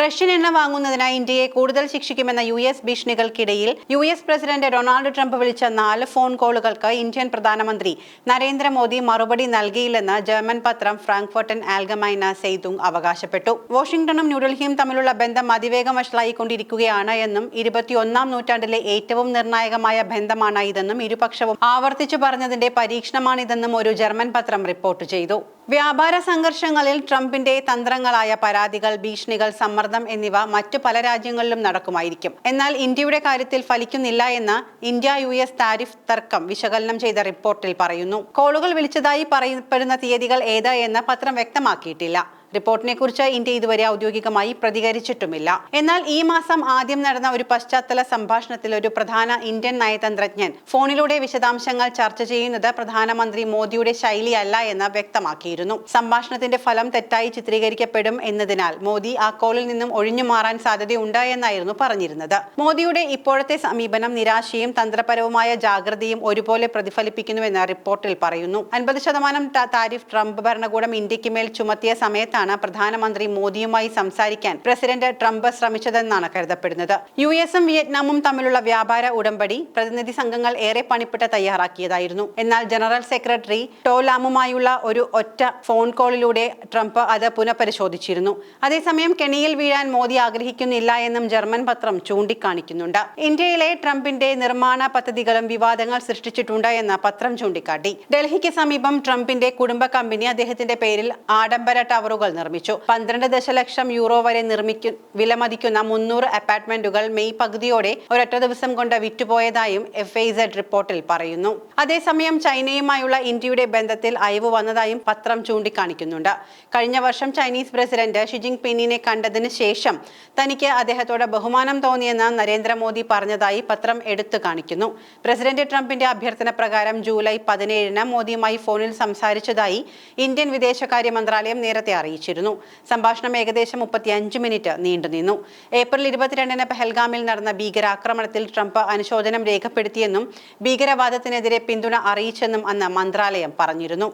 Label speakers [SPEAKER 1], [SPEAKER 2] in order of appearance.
[SPEAKER 1] Russian എണ്ണ വാങ്ങുന്നതിനായി ഇന്ത്യയെ കൂടുതൽ ശിക്ഷിക്കുമെന്ന U S ഭീഷണികൾക്കിടയിൽ U S president Donald Trump വിളിച്ച നാല് ഫോൺ കോളുകൾക്ക് ഇന്ത്യൻ പ്രധാനമന്ത്രി നരേന്ദ്രമോദി മറുപടി നൽകിയില്ലെന്ന് ജർമ്മൻ പത്രം ഫ്രാങ്ക്ഫർട്ടൻ ആൽഗമൈന സെയ്തുങ് അവകാശപ്പെട്ടു. വാഷിംഗ്ടണും ന്യൂഡൽഹിയും തമ്മിലുള്ള ബന്ധം അതിവേഗം വഷളായിക്കൊണ്ടിരിക്കുകയാണ് എന്നും ഇരുപത്തിയൊന്നാം നൂറ്റാണ്ടിലെ ഏറ്റവും നിർണായകമായ ബന്ധമാണ് ഇതെന്നും ഇരുപക്ഷവും ആവർത്തിച്ചു പറഞ്ഞതിന്റെ പരീക്ഷണമാണിതെന്നും ഒരു ജർമ്മൻ പത്രം റിപ്പോർട്ട് ചെയ്തു. വ്യാപാര സംഘർഷങ്ങളിൽ ട്രംപിന്റെ തന്ത്രങ്ങളായ പരാതികൾ ഭീഷണികൾ സമ്മർദ്ദം എന്നിവ മറ്റു പല രാജ്യങ്ങളിലും നടക്കുമായിരിക്കും. എന്നാൽ ഇന്ത്യയുടെ കാര്യത്തിൽ ഫലിക്കുന്നില്ല എന്ന് ഇന്ത്യ യു എസ് താരിഫ് തർക്കം വിശകലനം ചെയ്ത റിപ്പോർട്ടിൽ പറയുന്നു. കോളുകൾ വിളിച്ചതായി പറയപ്പെടുന്ന തീയതികൾ ഏതാ എന്ന് പത്രം വ്യക്തമാക്കിയിട്ടില്ല. റിപ്പോർട്ടിനെ കുറിച്ച് ഇന്ത്യ ഇതുവരെ ഔദ്യോഗികമായി പ്രതികരിച്ചിട്ടുമില്ല. എന്നാൽ ഈ മാസം ആദ്യം നടന്ന ഒരു പശ്ചാത്തല സംഭാഷണത്തിൽ ഒരു പ്രധാന ഇന്ത്യൻ നയതന്ത്രജ്ഞൻ ഫോണിലൂടെ വിശദാംശങ്ങൾ ചർച്ച ചെയ്യുന്നത് പ്രധാനമന്ത്രി മോദിയുടെ ശൈലിയല്ല എന്ന് വ്യക്തമാക്കിയിരുന്നു. സംഭാഷണത്തിന്റെ ഫലം തെറ്റായി ചിത്രീകരിക്കപ്പെടും എന്നതിനാൽ മോദി ആ കോളിൽ നിന്നും ഒഴിഞ്ഞു മാറാൻ സാധ്യതയുണ്ട് എന്നായിരുന്നു പറഞ്ഞിരുന്നത്. മോദിയുടെ ഇപ്പോഴത്തെ സമീപനം നിരാശയും തന്ത്രപരവുമായ ജാഗ്രതയും ഒരുപോലെ പ്രതിഫലിപ്പിക്കുന്നുവെന്ന് റിപ്പോർട്ടിൽ പറയുന്നു. അൻപത് ശതമാനം താരിഫ് ട്രംപ് ഭരണകൂടം ഇന്ത്യയ്ക്ക് മേൽ ചുമത്തിയ സമയത്താണ് പ്രധാനമന്ത്രി മോദിയുമായി സംസാരിക്കാൻ പ്രസിഡന്റ് ട്രംപ് ശ്രമിച്ചതെന്നാണ് കരുതപ്പെടുന്നത്. യു എസും വിയറ്റ്നാമും തമ്മിലുള്ള വ്യാപാര ഉടമ്പടി പ്രതിനിധി സംഘങ്ങൾ ഏറെ പണിപ്പെട്ട് തയ്യാറാക്കിയതായിരുന്നു. എന്നാൽ ജനറൽ സെക്രട്ടറി ടോലാമുമായുള്ള ഒരു ഒറ്റ ഫോൺ കോളിലൂടെ ട്രംപ് അത് പുനഃപരിശോധിച്ചിരുന്നു. അതേസമയം കെണിയിൽ വീഴാൻ മോദി ആഗ്രഹിക്കുന്നില്ല എന്നും ജർമ്മൻ പത്രം ചൂണ്ടിക്കാണിക്കുന്നുണ്ട്. ഇന്ത്യയിലെ ട്രംപിന്റെ നിർമ്മാണ പദ്ധതികളും വിവാദങ്ങൾ സൃഷ്ടിച്ചിട്ടുണ്ട് എന്ന് പത്രം ചൂണ്ടിക്കാട്ടി. ഡൽഹിക്ക് സമീപം ട്രംപിന്റെ കുടുംബ കമ്പനി അദ്ദേഹത്തിന്റെ പേരിൽ ആഡംബര ടവറുകൾ നിർമ്മിച്ചു. പന്ത്രണ്ട് ദശലക്ഷം യൂറോ വരെ നിർമ്മിക്കു വിലമതിക്കുന്ന മുന്നൂറ് അപ്പാർട്ട്മെന്റുകൾ മെയ് പകുതിയോടെ ഒരൊറ്റ ദിവസം കൊണ്ട് വിറ്റുപോയതായും എഫ് ഐ സെഡ് റിപ്പോർട്ടിൽ പറയുന്നു. അതേസമയം ചൈനയുമായുള്ള ഇന്ത്യയുടെ ബന്ധത്തിൽ അയവ് വന്നതായും പത്രം ചൂണ്ടിക്കാണിക്കുന്നുണ്ട്. കഴിഞ്ഞ വർഷം ചൈനീസ് പ്രസിഡന്റ് ഷിജിങ് പിന്നിനെ കണ്ടതിന് ശേഷം തനിക്ക് അദ്ദേഹത്തോട് ബഹുമാനം തോന്നിയെന്ന് നരേന്ദ്രമോദി പറഞ്ഞതായി പത്രം എടുത്തു കാണിക്കുന്നു. പ്രസിഡന്റ് ട്രംപിന്റെ അഭ്യർത്ഥന പ്രകാരം ജൂലൈ പതിനേഴിന് മോദിയുമായി ഫോണിൽ സംസാരിച്ചതായി ഇന്ത്യൻ വിദേശകാര്യ മന്ത്രാലയം നേരത്തെ അറിയിച്ചിരുന്നു സംഭാഷണം ഏകദേശം മുപ്പത്തിയഞ്ച് മിനിറ്റ് നീണ്ടുനിന്നു ഏപ്രിൽ ഇരുപത്തിരണ്ടിന് പെഹൽഗാമിൽ നടന്ന ഭീകരാക്രമണത്തിൽ ട്രംപ് അനുശോചനം രേഖപ്പെടുത്തിയെന്നും ഭീകരവാദത്തിനെതിരെ പിന്തുണ അറിയിച്ചെന്നും അന്ന് മന്ത്രാലയം പറഞ്ഞിരുന്നു.